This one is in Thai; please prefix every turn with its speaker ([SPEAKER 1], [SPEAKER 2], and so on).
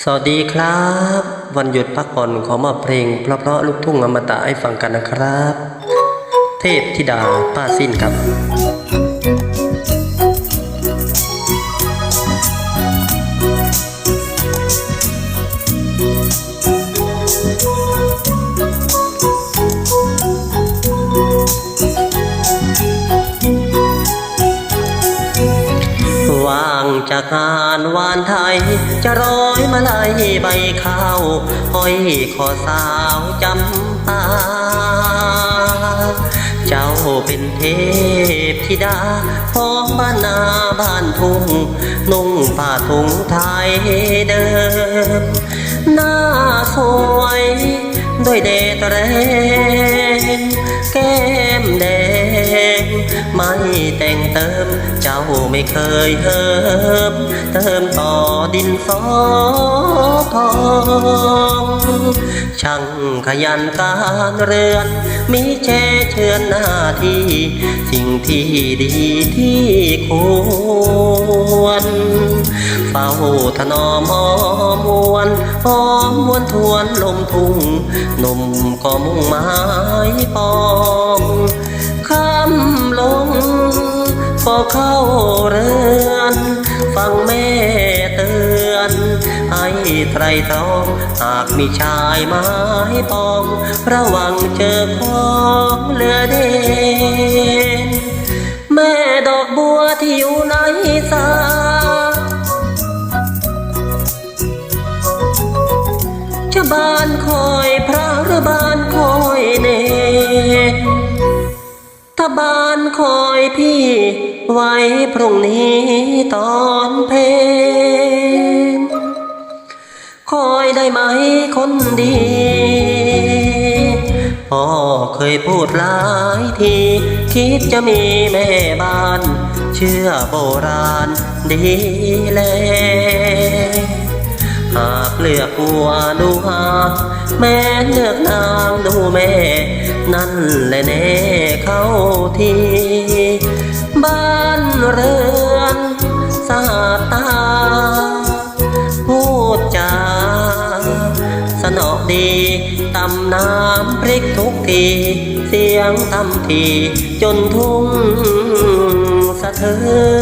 [SPEAKER 1] สวัสดีครับ วันหยุดพักผ่อนขอมาเพลง เพราะๆลูกทุ่งอมตะให้ฟังกันนะครับ เทพธิดาป้าสิ้นครับางากงานวานไทย จะร้อยมาลายใบข้าวห้อยคอสาวจำปาเจ้าเป็นเทพธิดาของบ้านนาบ้านทุ่งนุ่งผ้าถุงไทยเดิม หน้าสวย ด้วยเดชแรงแก้มแดง ไม่แต่งเติม เจ้าไม่เคยเฮิมเติมต่อดินสอทองช่างขยันการเรือนมีแช่เชือนหน้าที่ สิ่งที่ดีที่ควรเฝ้าถนอมอมวนหอมมวนทวนลมทุ่งนมก็มุ่งหมายปอง ก็เข้าเรือน ฟังแม่เตือน ให้ไตรตรอง หากมีชายไม้ปอง ระวังเจอของเหลือเด่นแม่ดอกบัวที่อยู่ในสาจะบานคอยพระหรือบานคอยเนถ้าบาน คอยพี่ไว้พรุ่งนี้ตอนเพลงคอยได้ไหมคนดีพ่อเคยพูดหลายที คิดจะมีแม่บ้าน เชื่อโบราณดีแลหากเลือกวัวดูหาแม่เลือกนางดูแม่ นั่นและแน่เข้าทีบ้านเรือนสาตา พูดจาสนอดีตำน้ำพริกทุกที เสียงตำทีจนทุ่งสะเทือน